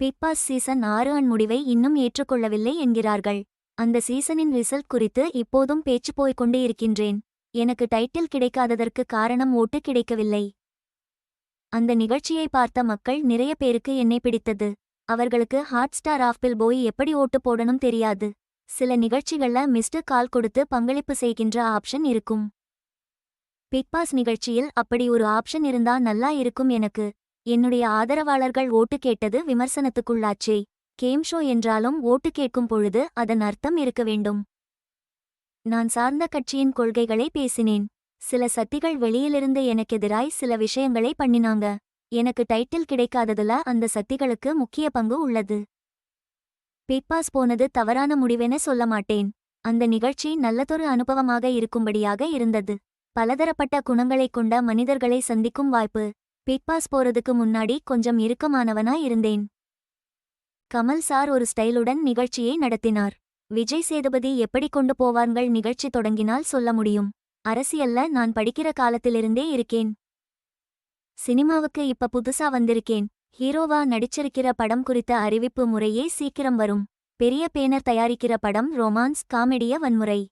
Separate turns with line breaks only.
Bigg Boss season ஆறு an முடிவை இன்னும் ஏற்றுக்கொள்ளவில்லை என்கிறார்கள். அந்த சீசனின் ரிசல்ட் குறித்து இப்போதும் பேச்சு போய்க் இருக்கின்றேன். எனக்கு டைட்டில் கிடைக்காததற்கு காரணம் ஓட்டு கிடைக்கவில்லை. அந்த நிகழ்ச்சியை பார்த்த மக்கள் நிறைய பேருக்கு என்னை பிடித்தது. அவர்களுக்கு ஹாட் ஸ்டார் ஆஃபில் போய் எப்படி ஓட்டு போடணும் தெரியாது. சில நிகழ்ச்சிகள்ல மிஸ்டு கால் கொடுத்து பங்களிப்பு செய்கின்ற ஆப்ஷன் இருக்கும். பிக்பாஸ் நிகழ்ச்சியில் அப்படி ஒரு ஆப்ஷன் இருந்தா நல்லா இருக்கும் எனக்கு. என்னுடைய ஆதரவாளர்கள் ஓட்டு கேட்டது விமர்சனத்துக்குள்ளாச்சே. கேம் ஷோ என்றாலும் ஓட்டு கேட்கும் பொழுது அதன் அர்த்தம் இருக்க வேண்டும். நான் சார்ந்த கட்சியின் கொள்கைகளை பேசினேன். சில சத்திகள் வெளியிலிருந்து எனக்கெதிராய் சில விஷயங்களை பண்ணினாங்க. எனக்கு டைட்டில் கிடைக்காததுல அந்த சத்திகளுக்கு முக்கிய பங்கு உள்ளது. பிக்பாஸ் போனது தவறான முடிவென சொல்ல மாட்டேன். அந்த நிகழ்ச்சி நல்லதொரு அனுபவமாக இருக்கும்படியாக இருந்தது. பலதரப்பட்ட குணங்களைக் கொண்ட மனிதர்களை சந்திக்கும் வாய்ப்பு. பிக் பாஸ் போறதுக்கு முன்னாடி கொஞ்சம் இறுக்கமானவனா இருந்தேன். கமல் சார் ஒரு ஸ்டைலுடன் நிகழ்ச்சியை நடத்தினார். விஜய் சேதுபதி எப்படி கொண்டு போவார்கள் நிகழ்ச்சி தொடங்கினால் சொல்ல முடியும். அரசியல்ல நான் படிக்கிற காலத்திலிருந்தே இருக்கேன். சினிமாவுக்கு இப்ப புதுசா வந்திருக்கேன். ஹீரோவா நடிச்சிருக்கிற படம் குறித்த அறிவிப்பு முறையே சீக்கிரம் வரும். பெரிய பேனர் தயாரிக்கிற படம் ரொமான்ஸ் காமெடிய வன்முறை.